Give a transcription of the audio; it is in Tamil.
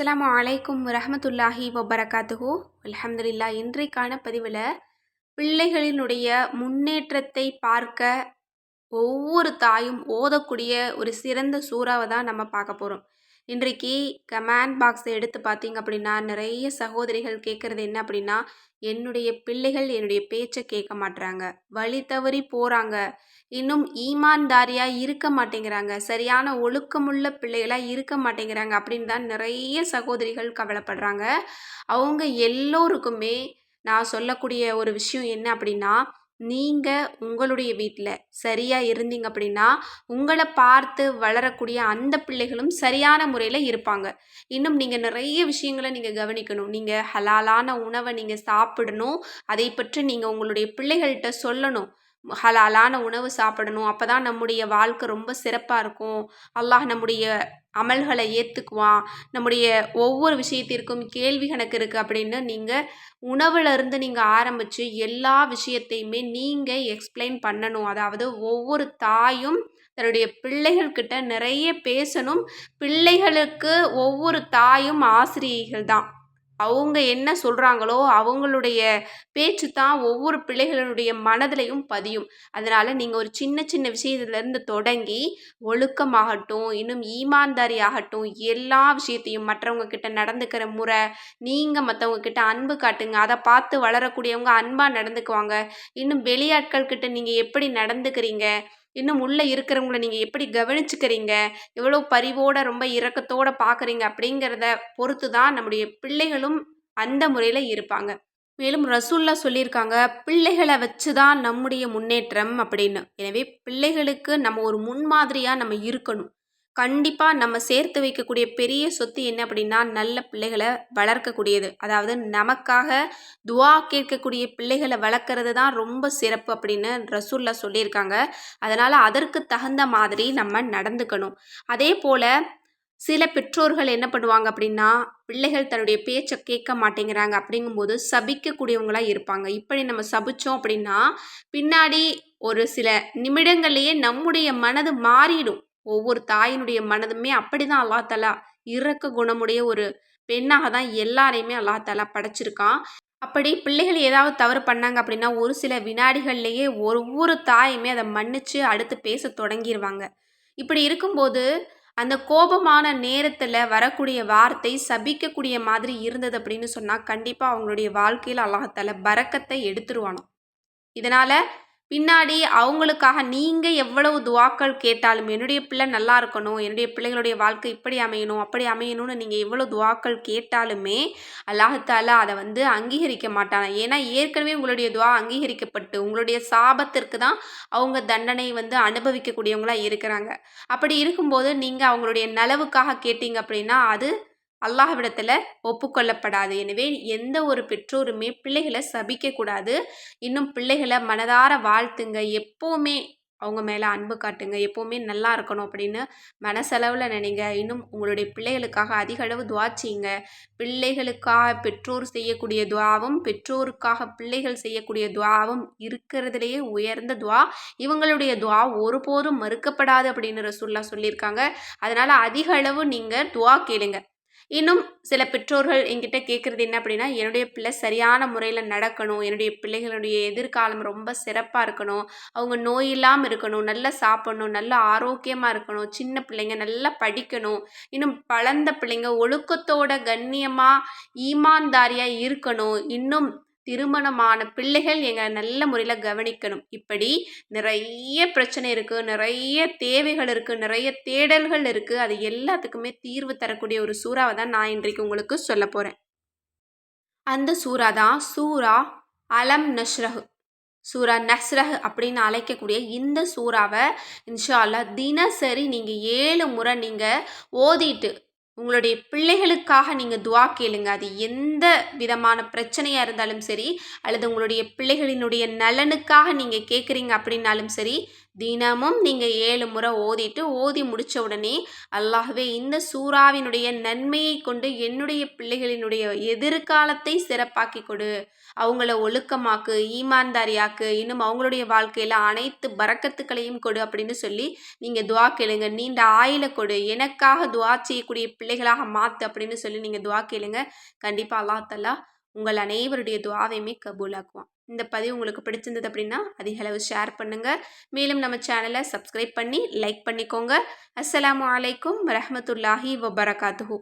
அஸ்லாம் அலைக்கும் ரஹமத்துல்லாஹி வபரகாத்துஹு. அலமதுல்லா இன்றைக்கான பதிவில் பிள்ளைகளினுடைய முன்னேற்றத்தை பார்க்க ஒவ்வொரு தாயும் ஓதக்கூடிய ஒரு சிறந்த சூறாவை தான் நம்ம பார்க்க போகிறோம் இன்றைக்கு கமெண்ட் பாக்ஸை எடுத்து பார்த்தீங்க அப்படின்னா நிறைய சகோதரிகள் கேட்குறது என்ன அப்படின்னா என்னுடைய பிள்ளைகள் என்னுடைய பேச்சை கேட்க மாட்டுறாங்க வழி தவறி போகிறாங்க இன்னும் ஈமான்தாரியாக இருக்க மாட்டேங்கிறாங்க. சரியான ஒழுக்கமுள்ள பிள்ளைகளாக இருக்க மாட்டேங்கிறாங்க அப்படின்னு தான் நிறைய சகோதரிகள் கவலைப்படுறாங்க. அவங்க எல்லோருக்குமே நான் சொல்லக்கூடிய ஒரு விஷயம் என்ன அப்படின்னா நீங்கள் உங்களுடைய வீட்டில் சரியாக இருந்தீங்க அப்படின்னா உங்களை பார்த்து வளரக்கூடிய அந்த பிள்ளைகளும் சரியான முறையில் இருப்பாங்க. இன்னும் நீங்கள் நிறைய விஷயங்களை நீங்கள் கவனிக்கணும். நீங்கள் ஹலாலான உணவை நீங்கள் சாப்பிடணும். அதை பற்றி நீங்கள் உங்களுடைய பிள்ளைகள்கிட்ட சொல்லணும். ஹலாலான உணவு சாப்பிடணும். அப்போ தான் நம்முடைய வாழ்க்கை ரொம்ப சிறப்பாக இருக்கும். அல்லாஹ் நம்முடைய அமல்களை ஏற்றுக்குவான் நம்முடைய ஒவ்வொரு விஷயத்திற்கும் கேள்வி கணக்கு இருக்குது அப்படின்னு நீங்கள் உணவுலேருந்து நீங்கள் ஆரம்பித்து எல்லா விஷயத்தையுமே நீங்கள் எக்ஸ்பிளைன் பண்ணணும். அதாவது ஒவ்வொரு தாயும் தன்னுடைய பிள்ளைகள்கிட்ட நிறைய பேசணும். பிள்ளைகளுக்கு ஒவ்வொரு தாயும் ஆசிரியைகள் தான். அவங்க என்ன சொல்கிறாங்களோ அவங்களுடைய பேச்சு தான் ஒவ்வொரு பிள்ளைகளுடைய மனதிலையும் பதியும். அதனால் நீங்கள் ஒரு சின்ன சின்ன விஷயத்துலேருந்து தொடங்கி ஒழுக்கமாகட்டும் இன்னும் ஈமான்தாரி ஆகட்டும் எல்லா விஷயத்தையும் மற்றவங்க கிட்ட நடந்துக்கிற முறை நீங்கள் மற்றவங்க கிட்ட அன்பு காட்டுங்க அதை பார்த்து வளரக்கூடியவங்க அன்பாக நடந்துக்குவாங்க. இன்னும் வெளியாட்கள் கிட்ட நீங்கள் எப்படி நடந்துக்கிறீங்க? இன்னும் உள்ளே இருக்கிறவங்கள நீங்கள் எப்படி கவனிச்சுக்கிறீங்க? எவ்வளோ பரிவோட ரொம்ப இரக்கத்தோடு பார்க்குறீங்க அப்படிங்கிறத பொறுத்து தான் நம்முடைய பிள்ளைகளும் அந்த முறையில் இருப்பாங்க. மேலும் ரசூல்லா சொல்லியிருக்காங்க பிள்ளைகளை வச்சு தான் நம்முடைய முன்னேற்றம் அப்படின்னு. எனவே பிள்ளைகளுக்கு நம்ம ஒரு முன்மாதிரியாக நம்ம இருக்கணும். கண்டிப்பாக நம்ம சேர்த்து வைக்கக்கூடிய பெரிய சொத்து என்ன அப்படின்னா நல்ல பிள்ளைகளை வளர்க்கக்கூடியது. அதாவது நமக்காக துவா கேட்கக்கூடிய பிள்ளைகளை வளர்க்குறது தான் ரொம்ப சிறப்பு அப்படின்னு ரசூல்லா சொல்லியிருக்காங்க. அதனால் அதற்கு தகுந்த மாதிரி நம்ம நடந்துக்கணும். அதே போல் சில பெற்றோர்கள் என்ன பண்ணுவாங்க அப்படின்னா பிள்ளைகள் தன்னுடைய பேச்சை கேட்க மாட்டேங்கிறாங்க அப்படிங்கும்போது சபிக்கக்கூடியவங்களாக இருப்பாங்க. இப்படி நம்ம சபித்தோம் அப்படின்னா பின்னாடி ஒரு சில நிமிடங்கள்லேயே நம்முடைய மனது மாறிடும். ஒவ்வொரு தாயினுடைய மனதுமே அப்படி தான் அல்லா தலா இறக்க குணமுடைய ஒரு பெண்ணாக தான் எல்லாரையுமே அல்லா தலா படைச்சிருக்கான். அப்படி பிள்ளைகள் ஏதாவது தவறு பண்ணாங்க அப்படின்னா ஒரு சில வினாடிகள்லேயே ஒவ்வொரு தாயுமே அதை மன்னிச்சு அடுத்து பேச தொடங்கிடுவாங்க இப்படி இருக்கும்போது அந்த கோபமான நேரத்தில் வரக்கூடிய வார்த்தை சபிக்கக்கூடிய மாதிரி இருந்தது அப்படின்னு சொன்னால் கண்டிப்பாக அவங்களுடைய வாழ்க்கையில் அல்லாஹால பறக்கத்தை எடுத்துருவானோ இதனால் பின்னாடி அவங்களுக்காக நீங்கள் எவ்வளவு துவாக்கள் கேட்டாலும் என்னுடைய பிள்ளை நல்லா இருக்கணும் என்னுடைய பிள்ளைகளுடைய வாழ்க்கை இப்படி அமையணும் அப்படி அமையணும்னு நீங்கள் எவ்வளோ துவாக்கள் கேட்டாலுமே அல்லாஹால அதை வந்து அங்கீகரிக்க மாட்டாங்க ஏன்னா ஏற்கனவே உங்களுடைய துவா அங்கீகரிக்கப்பட்டு உங்களுடைய சாபத்திற்கு தான் அவங்க தண்டனை வந்து அனுபவிக்கக்கூடியவங்களாக இருக்கிறாங்க. அப்படி இருக்கும்போது நீங்கள் அவங்களுடைய நலவுக்காக கேட்டீங்க அப்படின்னா அது அல்லாஹ்விடத்தில் ஒப்புக்கொள்ளப்படாது. எனவே எந்த ஒரு பெற்றோருமே பிள்ளைகளை சபிக்கக்கூடாது இன்னும் பிள்ளைகளை மனதார வாழ்த்துங்க. எப்போவுமே அவங்க மேலே அன்பு காட்டுங்க. எப்போவுமே நல்லா இருக்கணும் அப்படின்னு மனசளவில் நினைங்க. இன்னும் உங்களுடைய பிள்ளைகளுக்காக அதிக அளவு துவா செய்யுங்க. பிள்ளைகளுக்காக பெற்றோர் செய்யக்கூடிய துவாவும் பெற்றோருக்காக பிள்ளைகள் செய்யக்கூடிய துவாவும் இருக்கிறதுலேயே உயர்ந்த துவா. இவங்களுடைய துவா ஒருபோதும் மறுக்கப்படாது அப்படின்னு ரசூல்லா சொல்லியிருக்காங்க. அதனால் அதிக அளவு நீங்கள் துவா கேளுங்க. இன்னும் சில பெற்றோர்கள் என்கிட்ட கேட்குறது என்ன அப்படின்னா என்னுடைய பிள்ளை சரியான முறையில் நடக்கணும் என்னுடைய பிள்ளைகளுடைய எதிர்காலம் ரொம்ப சிறப்பாக இருக்கணும் அவங்க நோய் இல்லாமல் இருக்கணும் நல்லா சாப்பிடணும் நல்லா ஆரோக்கியமாக இருக்கணும் சின்ன பிள்ளைங்க நல்லா படிக்கணும் இன்னும் பழந்த பிள்ளைங்க ஒழுக்கத்தோட கண்ணியமாக ஈமான்தாரியாக இருக்கணும் இன்னும் திருமணமான பிள்ளைகள் எங்களை நல்ல முறையில் கவனிக்கணும். இப்படி நிறைய பிரச்சனை இருக்குது நிறைய தேவைகள் இருக்குது நிறைய தேடல்கள் இருக்குது அது எல்லாத்துக்குமே தீர்வு தரக்கூடிய ஒரு சூறாவை தான் நான் இன்றைக்கு உங்களுக்கு சொல்ல போகிறேன் அந்த சூறா தான் சூரா அலம் நஷ்ரஹு. சூரா நஸ்ரஹ் அப்படின்னு அழைக்கக்கூடிய இந்த சூறாவை இன்ஷா தினசரி நீங்கள் ஏழு முறை நீங்கள் ஓதிட்டு உங்களுடைய பிள்ளைகளுக்காக நீங்கள் துவா கேளுங்க. அது எந்த விதமான பிரச்சனையாக இருந்தாலும் சரி அல்லது உங்களுடைய பிள்ளைகளினுடைய நலனுக்காக நீங்கள் கேட்குறீங்க அப்படின்னாலும் சரி தினமும் நீங்கள் ஏழு முறை ஓதிட்டு ஓதி முடித்த உடனே அல்லாஹ்வே இந்த சூறாவினுடைய நன்மையை கொண்டு என்னுடைய பிள்ளைகளினுடைய எதிர்காலத்தை சிறப்பாக்கி கொடு. அவங்கள ஒழுக்கமாக்கு ஈமான்தாரியாக்கு இன்னும் அவங்களுடைய வாழ்க்கையில் அனைத்து பறக்கத்துக்களையும் கொடு அப்படின்னு சொல்லி நீங்கள் துவா கேளுங்க. நீண்ட ஆயில கொடு. எனக்காக துவா செய்யக்கூடிய பிள்ளைகளாக மாற்று அப்படின்னு சொல்லி நீங்கள் துவா கேளுங்க. கண்டிப்பாக அல்லாஹ் தலா உங்கள் அனைவருடைய துவாவையுமே கபூலாக்குவான். இந்த பதிவு உங்களுக்கு பிடிச்சிருந்தது அப்படின்னா அதிக அளவு ஷேர் பண்ணுங்கள் மேலும் நம்ம சேனலை சப்ஸ்கிரைப் பண்ணி லைக் பண்ணிக்கோங்க. அஸ்ஸலாமு அலைக்கும் வரமத்துல்லாஹி வபரகாத்துஹூ.